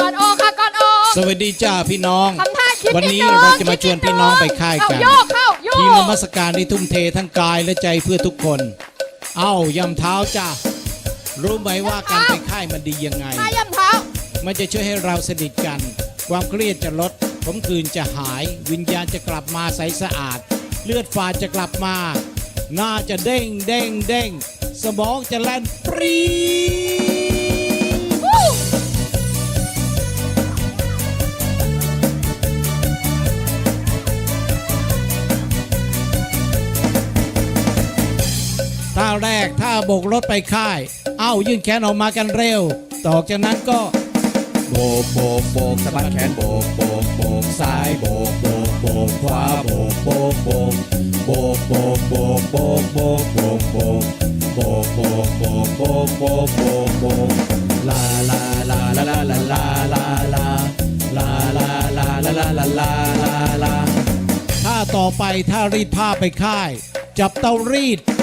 ก่อนโอค่ะก่อนโอสวัสดีจ้าพี่น้อง ทำท่าคิดวันนี้ดงเราจะมาชวนคิดพี่น้องไปค่ายกัน เอโยกเข้าโยกทีมนมัสการที่ทุ่มเททั้งกายและใจเพื่อทุกคน เอ้ายำเท้าจ้ารู้ไหมว่าการไปค่ายมันดียังไง ท่ายำเท้ามันจะช่วยให้เราสนิทกัน ความเครียดจะลด ผมคืนจะหาย วิญญาณจะกลับมาใสสะอาด เลือดฝาดจะกลับมา หน้าจะเด้งเด้งเด้ง สมองจะแล่นปรี๊ด แรกท่าโบกรถไปค่าย เอ้ายื่นแขนออกมากันเร็ว ต่อจากนั้นก็ โบกโบกโบกสะบัดแขนโบกโบกโบกซ้ายโบกโบกโบกขวาโบกโบกโบกโบกโบกโบกโบกโบกโบกโบกโบกโบกโบกโบกโบกโบกโบกลาลาลาลาลาลาลาลาลาลาลาลาลาลาลาลาลาลาถ้าต่อไปถ้ารีดผ้าไปค่าย จับเตารีด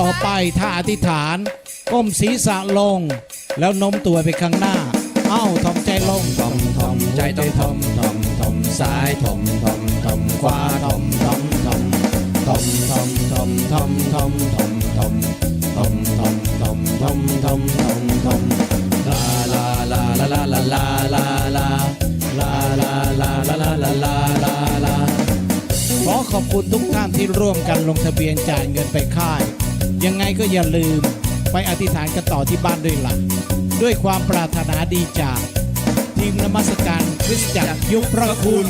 ต่อไปท่าอธิษฐาน ก้มศีรษะลง แล้วโน้มตัวไปข้างหน้า เอ้าทอมใจลงทอมทอมใจต้องทอมทอมทอมซ้ายทอมทอมทอมขวาทอมทอมทอมทอมทอมทอมทอมทอมทอมทอมทอมทอมทอมทอมทอมทอมทอมลาลาลาลาลาลาลาลาลาลาลาลาลาลาลาลาลาลาขอขอบคุณทุกท่านที่ร่วมกันลงทะเบียนจ่ายเงินไปค่าย ยังไงก็อย่าลืมไปอธิษฐานกันต่อที่บ้านด้วยล่ะด้วยความปรารถนาดีจาก ทีมนมัสการคริสตจักรยุคพระคุณ